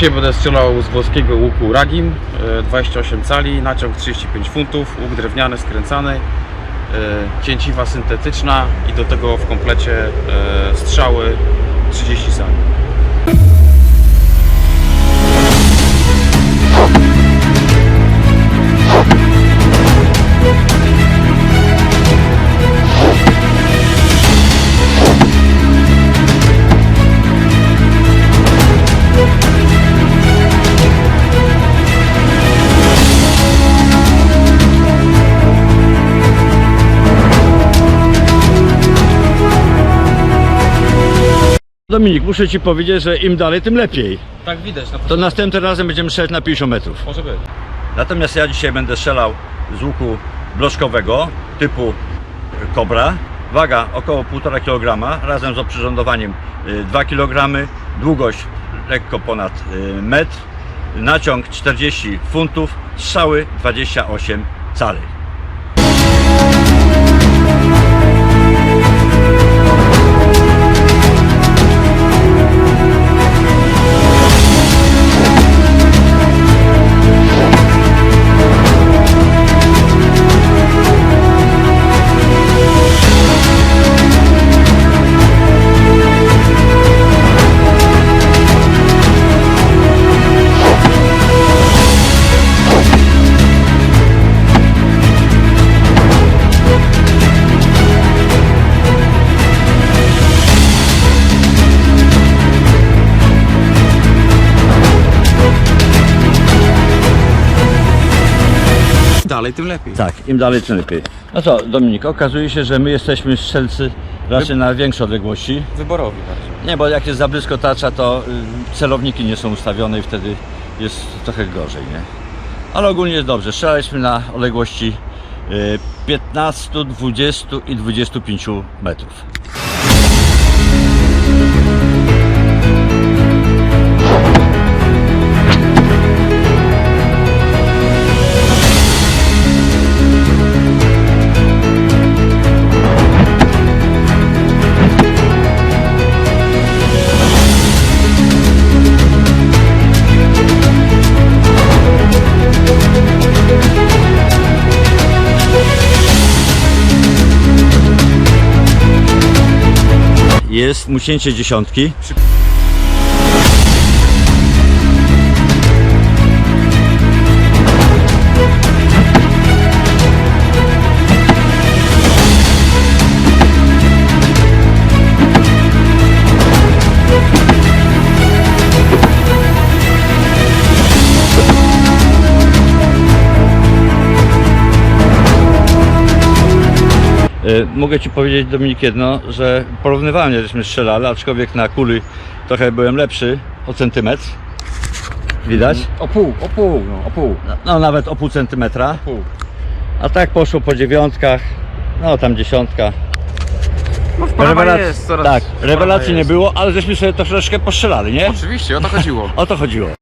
Dzisiaj będę strzelał z włoskiego łuku Ragim, e, 28 cali, naciąg 35 funtów, łuk drewniany skręcany, e, cięciwa syntetyczna i do tego w komplecie e, strzały 30 cali. Dominik, muszę Ci powiedzieć, że im dalej, tym lepiej. Tak widać na To następnym razem będziemy strzelać na 50 metrów. Może być. Natomiast ja dzisiaj będę strzelał z łuku bloszkowego typu Cobra. Waga około 1,5 kg, razem z oprzyrządowaniem y, 2 kg, długość lekko ponad y, metr, naciąg 40 funtów, strzały 28 cali. Dalej tym lepiej. Tak, im dalej, tym lepiej. No co, Dominik, okazuje się, że my jesteśmy strzelcy raczej na większe odległości. Wyborowi bardziej. Nie, bo jak jest za blisko tarcza, to y, celowniki nie są ustawione i wtedy jest trochę gorzej, nie? Ale ogólnie jest dobrze. Strzelaliśmy na odległości y, 15, 20 i 25 metrów. Jest musięcie dziesiątki. Mogę Ci powiedzieć Dominik jedno, że porównywalnie żeśmy strzelali, aczkolwiek na kuli trochę byłem lepszy o centymetr. Widać? O pół, o pół, no, o pół. No nawet o pół centymetra. pół. A tak poszło po dziewiątkach, no tam dziesiątka. No wprawa jest coraz tak, wprawa rewelacji nie jest. było, ale żeśmy sobie troszeczkę postrzelali, nie? Oczywiście, o to chodziło. O to chodziło.